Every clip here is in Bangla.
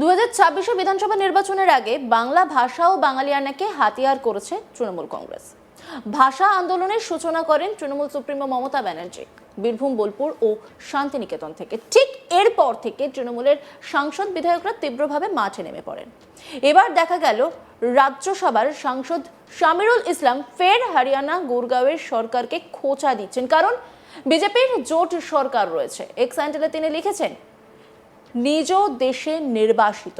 দু হাজার বিধানসভা নির্বাচনের আগে বাংলা ভাষা ও বাঙালিয়ানাকে হাতিয়ার করেছে তৃণমূল কংগ্রেস। ভাষা আন্দোলনের সূচনা করেন তৃণমূল সুপ্রিমো মমতা ব্যানার্জি। বীরভূম, বোলপুর ও শান্তিনিকেতন থেকে। ঠিক এরপর থেকে তৃণমূলের সাংসদ বিধায়করা তীব্রভাবে মাঠে নেমে পড়েন। এবার দেখা গেল রাজ্যসভার সাংসদ শামিরুল ইসলাম ফের হরিয়ানা গুরগাঁওয়ের সরকারকে খোঁচা দিচ্ছেন। কারণ বিজেপির জোট সরকার রয়েছে। এক্স হ্যান্ডেলে তিনি লিখেছেন নিজ দেশে নির্বাসিত।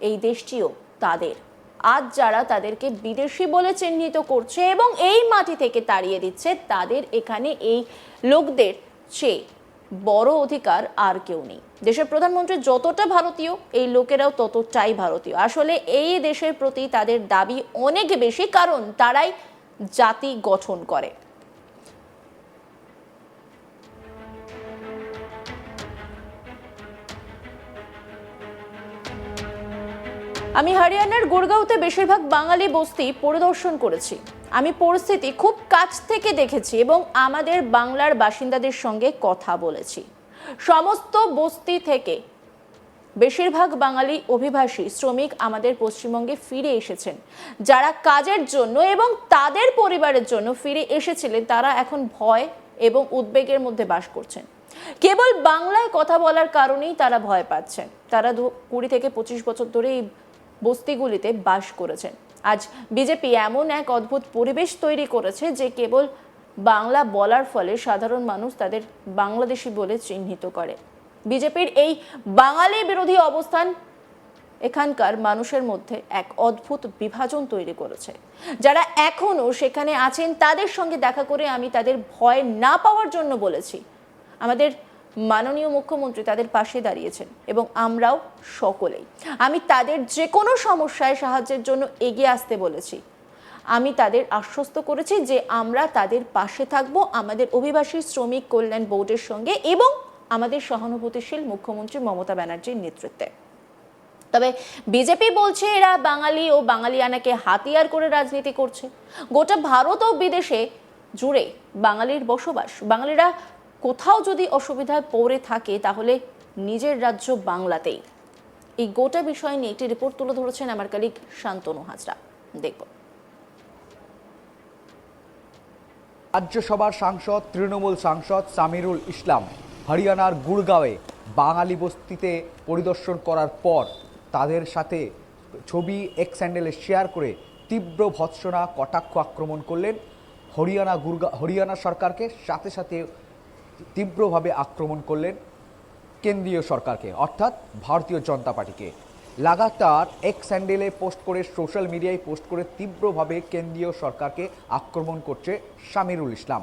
এই দেশটিও তাদের। আজ যারা তাদেরকে বিদেশি বলে চিহ্নিত করছে এবং এই মাটি থেকে তাড়িয়ে দিচ্ছে, তাদের এখানে এই লোকদের চেয়ে বড় অধিকার আর কেউ নেই। দেশের প্রধানমন্ত্রী যতটা ভারতীয়, এই লোকেরাও ততটাই ভারতীয়। আসলে এই দেশের প্রতি তাদের দাবি অনেক বেশি, কারণ তারাই জাতি গঠন করে। আমি হরিয়ানার গুড়গাঁওতে বেশিরভাগ বাঙালি বস্তি পরিদর্শন করেছি। আমি পরিস্থিতি খুব কাছ থেকে দেখেছি এবং আমাদের বাংলার বাসিন্দাদের সঙ্গে কথা বলেছি। সমস্ত বস্তি থেকে বেশিরভাগ বাঙালি অভিবাসী, শ্রমিক আমাদের পশ্চিমবঙ্গে ফিরে এসেছেন। যারা কাজের জন্য এবং তাদের পরিবারের জন্য ফিরে এসেছিলেন, তারা এখন ভয় এবং উদ্বেগের মধ্যে বাস করছেন। কেবল বাংলায় কথা বলার কারণেই তারা ভয় পাচ্ছেন। তারা কুড়ি থেকে পঁচিশ বছর ধরে এই বস্তিগুলিতে বাস করেছেন। আজ বিজেপি এমন এক অদ্ভুত পরিবেশ তৈরি করেছে যে কেবল বাংলা বলার ফলে সাধারণ মানুষ তাদের বাংলাদেশি বলে চিহ্নিত করে। বিজেপির এই বাঙালি বিরোধী অবস্থান এখানকার মানুষের মধ্যে এক অদ্ভুত বিভাজন তৈরি করেছে। যারা এখনও সেখানে আছেন, তাদের সঙ্গে দেখা করে আমি তাদের ভয় না পাওয়ার জন্য বলেছি। আমাদের মাননীয় মুখ্যমন্ত্রী তাদের পাশে দাঁড়িয়েছেন এবং আমরাও সকলেই। আমি তাদের যে কোনো সমস্যায় সাহায্যের জন্য এগিয়ে আসতে বলেছি। আমি তাদের আশ্বস্ত করেছি যে আমরা তাদের পাশে থাকব, আমাদের অভিবাসী শ্রমিক কল্যাণ বোর্ডের সঙ্গে এবং আমাদের সহানুভূতিশীল মুখ্যমন্ত্রী মমতা ব্যানার্জির নেতৃত্বে। তবে বিজেপি বলছে এরা বাঙালি ও বাঙালিয়ানাকে হাতিয়ার করে রাজনীতি করছে। গোটা ভারত ও বিদেশে জুড়ে বাঙালির বসবাস, বাঙালিরা কোথাও যদি অসুবিধায় পড়ে থাকে, তাহলে নিজের রাজ্য বাংলাতেই। এই গোটা বিষয় নিয়ে একটি রিপোর্ট তুলে ধরেছেন আমার কালিক শান্তনু হাজরা। দেখব। রাজ্যসভার সাংসদ, তৃণমূল সাংসদ সামিরুল ইসলাম হরিয়ানার গুড়গাঁওয়ে বাঙালি বস্তিতে পরিদর্শন করার পর তাদের সাথে ছবি এক স্যান্ডেলে শেয়ার করে তীব্র ভৎসনা, কটাক্ষ আক্রমণ করলেন হরিয়ানা গুরগা হরিয়ানা সরকারকে। সাথে সাথে তীব্রভাবে আক্রমণ করলেন কেন্দ্রীয় সরকারকে, অর্থাৎ ভারতীয় জনতা পার্টিকে। লাগাতার এক স্যান্ডেলে পোস্ট করে, সোশ্যাল মিডিয়ায় পোস্ট করে তীব্রভাবে কেন্দ্রীয় সরকারকে আক্রমণ করছে শামিরুল ইসলাম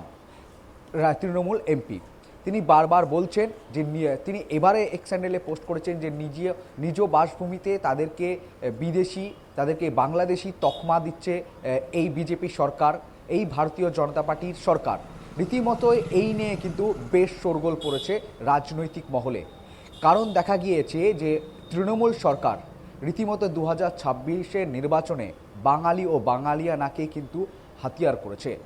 তৃণমূল এমপি। তিনি বারবার বলছেন যে তিনি এবারে এক স্যান্ডেলে পোস্ট করেছেন যে, নিজ নিজ বাসভূমিতে তাদেরকে বিদেশি, তাদেরকে বাংলাদেশি তকমা দিচ্ছে এই বিজেপি সরকার, এই ভারতীয় জনতা পার্টির সরকার। রীতিমতো এই নিয়ে কিন্তু বেশ শোরগোল পড়েছে রাজনৈতিক মহলে। কারণ দেখা গিয়েছে যে তৃণমূল সরকার রীতিমতো দু হাজার নির্বাচনে বাঙালি ও বাঙালিয়া বাঙালিয়ানাকে কিন্তু হাতিয়ার করেছে।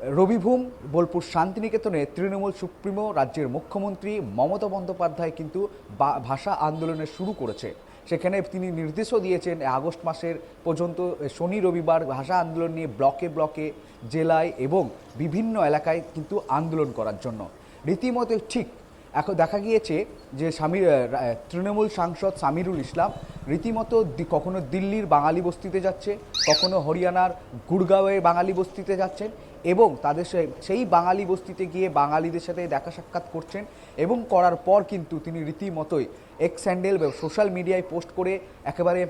রবিভূম, বোলপুর শান্তিনিকেতনে তৃণমূল সুপ্রিমো রাজ্যের মুখ্যমন্ত্রী মমতা বন্দ্যোপাধ্যায় কিন্তু ভাষা আন্দোলনে শুরু করেছে। সেখানে তিনি নির্দেশও দিয়েছেন আগস্ট মাসের পর্যন্ত শনি, রবিবার ভাষা আন্দোলন নিয়ে ব্লকে ব্লকে, জেলায় এবং বিভিন্ন এলাকায় কিন্তু আন্দোলন করার জন্য। রীতিমতো ঠিক এখন দেখা গিয়েছে যে স্বামী তৃণমূল সাংসদ সামিরুল ইসলাম রীতিমতো কখনো দিল্লির বাঙালি বস্তিতে যাচ্ছে, কখনো হরিয়ানার গুড়গাঁওয়ে বাঙালি বস্তিতে যাচ্ছেন এবং তাদের সেই বাঙালি বস্তিতে গিয়ে বাঙালিদের সাথে দেখা সাক্ষাৎ করছেন এবং করার পর কিন্তু তিনি রীতিমতোই এক্স স্যান্ডেল সোশ্যাল মিডিয়ায় পোস্ট করে একেবারে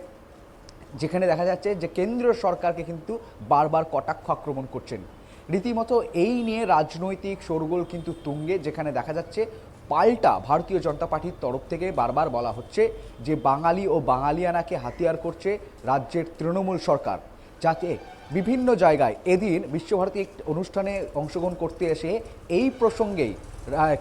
যেখানে দেখা যাচ্ছে যে কেন্দ্রীয় সরকারকে কিন্তু বারবার কটাক্ষ আক্রমণ করছেন। রীতিমতো এই নিয়ে রাজনৈতিক শোরগোল কিন্তু তুঙ্গে, যেখানে দেখা যাচ্ছে পাল্টা ভারতীয় জনতা পার্টির তরফ থেকে বারবার বলা হচ্ছে যে বাঙালি ও বাঙালিয়ানাকে হাতিয়ার করছে রাজ্যের তৃণমূল সরকার যাতে বিভিন্ন জায়গায় এদিন বিশ্বভারতী অনুষ্ঠানে অংশগ্রহণ করতে এসে এই প্রসঙ্গেই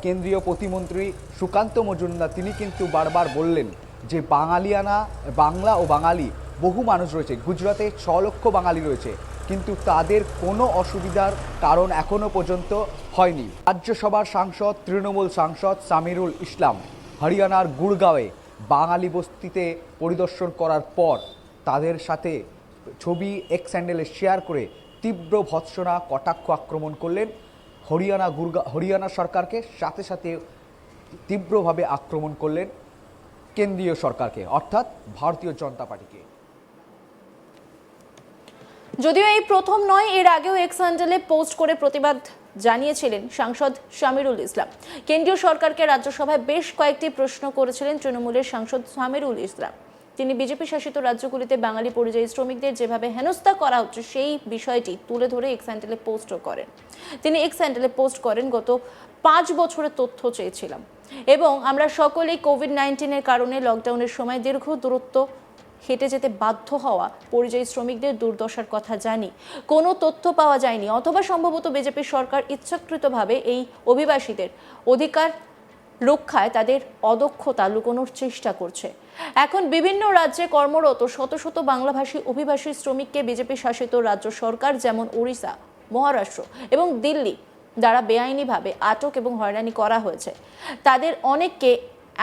কেন্দ্রীয় প্রতিমন্ত্রী সুকান্ত মজুমদার তিনি কিন্তু বারবার বললেন যে বাঙালিয়ানা, বাংলা ও বাঙালি বহু মানুষ রয়েছে। গুজরাটে ছ লক্ষ বাঙালি রয়েছে। কিন্তু তাদের কোনো অসুবিধার কারণ এখনও পর্যন্ত হয়নি। রাজ্যসভার সাংসদ, তৃণমূল সাংসদ সামিরুল ইসলাম হরিয়ানার গুড়গাঁওয়ে বাঙালি বস্তিতে পরিদর্শন করার পর তাদের সাথে ছবি এক্স স্যান্ডেলে শেয়ার করে তীব্র ভৎসনা, কটাক্ষ আক্রমণ করলেন হরিয়ানা গুরগা হরিয়ানা সরকারকে, সাথে সাথে তীব্রভাবে আক্রমণ করলেন কেন্দ্রীয় সরকারকে, অর্থাৎ ভারতীয় জনতা পার্টিকে। যদিও এই প্রথম নয়, এর আগেও এক্স হ্যান্ডেলে পোস্ট করে প্রতিবাদ জানিয়েছিলেন সাংসদ শামিরুল ইসলাম। কেন্দ্রীয় সরকারকে রাজ্যসভায় বেশ কয়েকটি প্রশ্ন করেছিলেন তৃণমূলের সাংসদ শামিরুল ইসলাম। তিনি বিজেপি শাসিত রাজ্যগুলিতে বাঙালি পরিযায়ী শ্রমিকদের যেভাবে হেনস্থা করা হচ্ছে, সেই বিষয়টি তুলে ধরে এক্স হ্যান্ডেলে পোস্টও করেন। তিনি এক্স হ্যান্ডেলে পোস্ট করেন, গত পাঁচ বছরের তথ্য চেয়েছিলাম। এবং আমরা সকলেই কোভিড নাইন্টিনের কারণে লকডাউনের সময় দীর্ঘ দূরত্ব হেঁটে যেতে বাধ্য হওয়া পরিযায়ী শ্রমিকদের দুর্দশার কথা জানি। কোনো তথ্য পাওয়া যায়নি, অথবা সম্ভবত বিজেপি সরকার ইচ্ছাকৃতভাবে এই অভিবাসীদের অধিকার রক্ষায় তাদের অদক্ষতা লুকোনোর চেষ্টা করছে। এখন বিভিন্ন রাজ্যে কর্মরত শত শত বাংলাভাষী অভিবাসী শ্রমিককে বিজেপি শাসিত রাজ্য সরকার যেমন ওড়িশা মহারাষ্ট্র এবং দিল্লি দ্বারা বেআইনিভাবে আটক এবং হয়রানি করা হয়েছে। তাদের অনেককে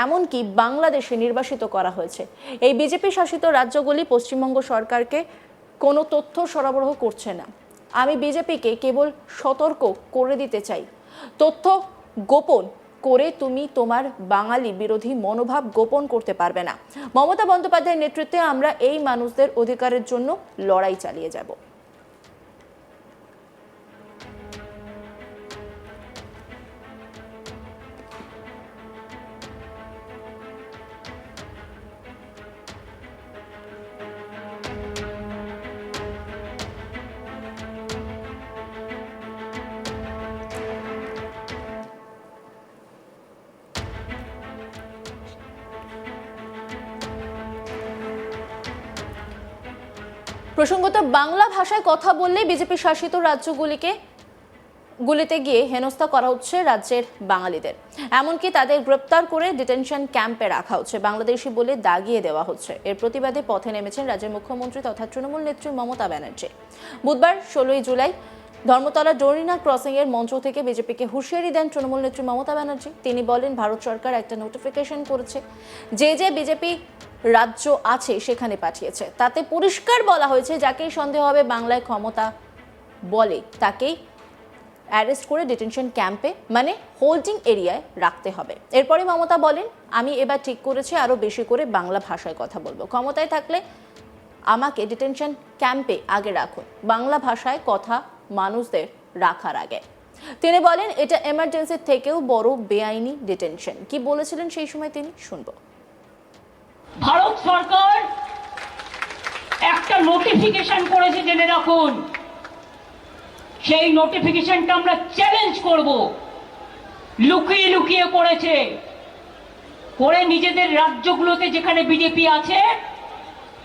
এমনকি বাংলাদেশে নির্বাসিত করা হয়েছে। এই বিজেপি শাসিত রাজ্যগুলি পশ্চিমবঙ্গ সরকারকে কোনো তথ্য সরবরাহ করছে না। আমি বিজেপিকে কেবল সতর্ক করে দিতে চাই। তথ্য গোপন করে তুমি তোমার বাঙালি বিরোধী মনোভাব গোপন করতে পারবে না। মমতা বন্দ্যোপাধ্যায়ের নেতৃত্বে আমরা এই মানুষদের অধিকারের জন্য লড়াই চালিয়ে যাব। প্রসঙ্গত, বাংলা ভাষায় কথা বললে বিজেপি শাসিত রাজ্যগুলিকে, গুলিতে গিয়ে হেনস্থা করা হচ্ছে রাজ্যের বাঙালিদের। এমনকি তাদের গ্রেপ্তার করে ডিটেনশন ক্যাম্পে রাখা হচ্ছে। বাংলাদেশি বলে দাগিয়ে দেওয়া হচ্ছে। এর প্রতিবাদে পথে নেমেছেন রাজ্যের মুখ্যমন্ত্রী তথা তৃণমূল নেত্রী মমতা ব্যানার্জি। বুধবার, ষোলোই জুলাই, ধর্মতলা ডোরিনা ক্রসিং এর মঞ্চ থেকে বিজেপিকে হুঁশিয়ারি দেন তৃণমূল নেত্রী মমতা ব্যানার্জি। তিনি বলেন, ভারত সরকার একটা নোটিফিকেশন করেছে। যে যে বিজেপি রাজ্য আছে সেখানে পাঠিয়েছে। তাতে পরিষ্কার বলা হয়েছে যাকেই সন্দেহ হবে বাংলায় ক্ষমতা বলে তাকেই অ্যারেস্ট করে ডিটেনশন ক্যাম্পে মানে হোল্ডিং এরিয়ায় রাখতে হবে। এরপরে মমতা বলেন, আমি এবার ঠিক করেছি আরও বেশি করে বাংলা ভাষায় কথা বলব। ক্ষমতায় থাকলে আমাকে ডিটেনশন ক্যাম্পে আগে রাখুন। বাংলা ভাষায় কথা মানুষদের রাখার আগে। তিনি বলেন, এটা এমার্জেন্সির থেকেও বড় বেআইনি ডিটেনশন। কি বলেছিলেন সেই সময় তিনি? শুনব। ভারত সরকার একটা নোটিফিকেশন করেছে, জেনে রাখুন। সেই নোটিফিকেশনটা আমরা চ্যালেঞ্জ করব। লুকিয়ে লুকিয়ে করেছে। করে নিজেদের রাজ্যগুলোতে যেখানে বিজেপি আছে,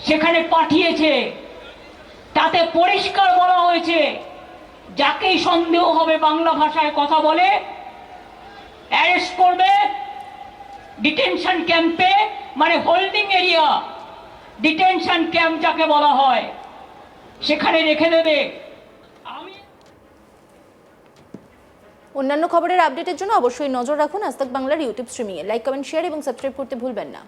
সেখানে পাঠিয়েছে। তাতে পরিষ্কার বলা হয়েছে, যাকেই সন্দেহ হবে বাংলা ভাষায় কথা বলে অ্যারেস্ট করবে ডিটেনশন ক্যাম্পে মানে হোল্ডিং এরিয়া ডিটেনশন ক্যাম্প যাকে বলা হয়, সেখানে রেখে দেবে। অন্যান্য খবরের আপডেটের জন্য অবশ্যই নজর রাখুন আজ বাংলার ইউটিউব স্ট্রিমিংয়ে লাইক কমেন্ট শেয়ার এবং সাবস্ক্রাইব করতে ভুলবেন না।